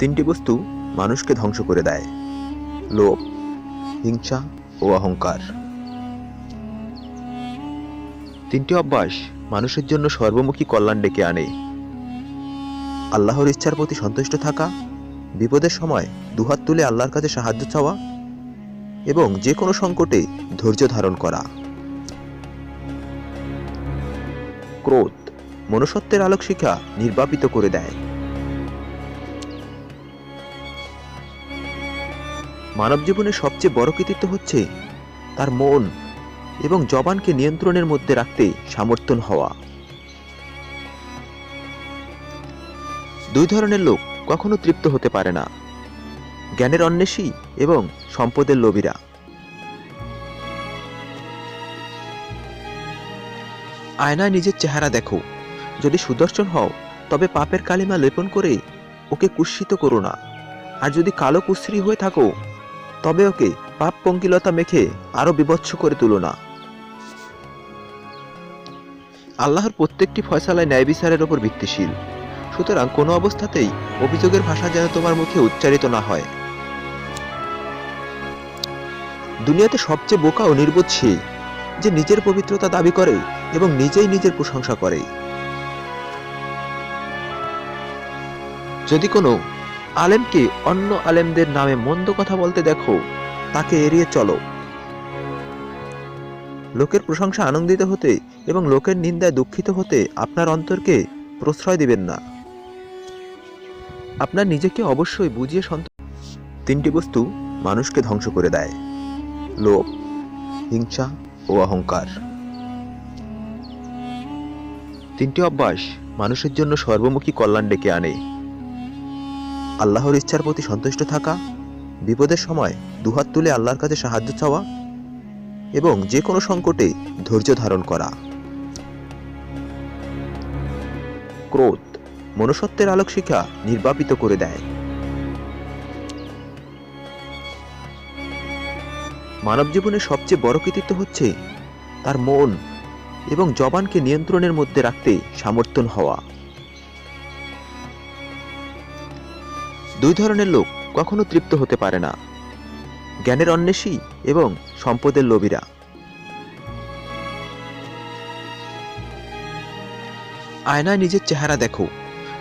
তিনটি বস্তু মানুষকে ধ্বংস করে দেয়, লোভ, হিংসা ও অহংকার। তিনটি অভ্যাস মানুষের জন্য সর্বমুখী কল্যাণ ডেকে আনে। আল্লাহর ইচ্ছার প্রতি সন্তুষ্ট থাকা, বিপদের সময় দুহাত তুলে আল্লাহর কাছে সাহায্য চাওয়া এবং যে কোনো সংকটে ধৈর্য ধারণ করা। ক্রোধ মনুষ্যত্বের আলোক শিখা নির্বাপিত করে দেয়। মানব জীবনের সবচেয়ে বড় কৃতিত্ব হচ্ছে তার মন এবং জবানকে নিয়ন্ত্রণের মধ্যে রাখতে সামর্থ্য হওয়া। দুই ধরনের লোক কখনো তৃপ্ত হতে পারে না। জ্ঞানের অন্বেষী এবং সম্পদের লোভীরা। আয়নায় নিজের চেহারা দেখো। যদি সুদর্শন হও, তবে পাপের কালিমা লেপন করে ওকে কুৎসিত করো না। আর যদি কালো কুশ্রী হয়ে থাকো তবে ওকে পাপ পঙ্কিলতা মেখে আরও বিবচ্ছ করে তুলো না। আল্লাহর প্রত্যেকটি ফয়সালায় ন্যায় বিচারের ওপর ভিত্তিশীল। সুতরাং কোনো অবস্থাতেই অভিযোগের ভাষা যেন তোমার মুখে উচ্চারিত না হয়। দুনিয়াতে সবচেয়ে বোকা ও নির্বোধ সে যে নিজের পবিত্রতা দাবি করে এবং নিজেই নিজের প্রশংসা করে। যদি কোনো আলেমকে অন্য আলেমদের নামে মন্দ কথা বলতে দেখো, তাকে এড়িয়ে চলো। লোকের প্রশংসা আনন্দিত হতে এবং লোকের নিন্দায় দুঃখিত হতে আপনার অন্তরকে প্রশ্রয় দিবেন না। আপনার নিজেকে অবশ্যই বুঝিয়ে সন্ত তিনটি বস্তু মানুষকে ধ্বংস করে দেয়। লোভ, হিংসা ও অহংকার। তিনটি অভ্যাস মানুষের জন্য সর্বমুখী কল্যাণ ডেকে আনে। আল্লাহর ইচ্ছার প্রতি সন্তুষ্ট থাকা, বিপদের সময় দুহাত তুলে আল্লাহর কাছে সাহায্য চাওয়া এবং যে কোনো সংকটে ধৈর্য ধারণ করা। ক্রোধ মনুষ্যত্বের আলোক শিখা নির্বাপিত করে দেয়। মানব জীবনের সবচেয়ে বড় কৃতিত্ব হচ্ছে তার মন এবং জবানকে নিয়ন্ত্রণের মধ্যে রাখতে সামর্থ্য হওয়া। দুই ধরনের লোক কখনো তৃপ্ত হতে পারে না। জ্ঞানের অন্বেষী এবং সম্পদের লোভীরা। আয়নায় নিজের চেহারা দেখো।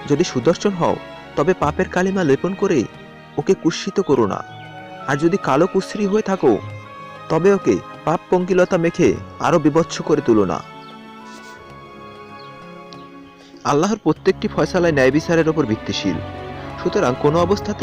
যদি সুদর্শন হও, তবে পাপের কালিমা লেপন করে ওকে কুৎসিত করো না। আর যদি কালো কুশ্রী হয়ে থাকো, তবে ওকে পাপ পঙ্কিলতা মেখে আরও বিবচ্ছ করে তুলো না। আল্লাহর প্রত্যেকটি ফয়সালায় ন্যায় বিচারের ওপর ভিত্তিশীল। সুতরাং কোনো অবস্থাতে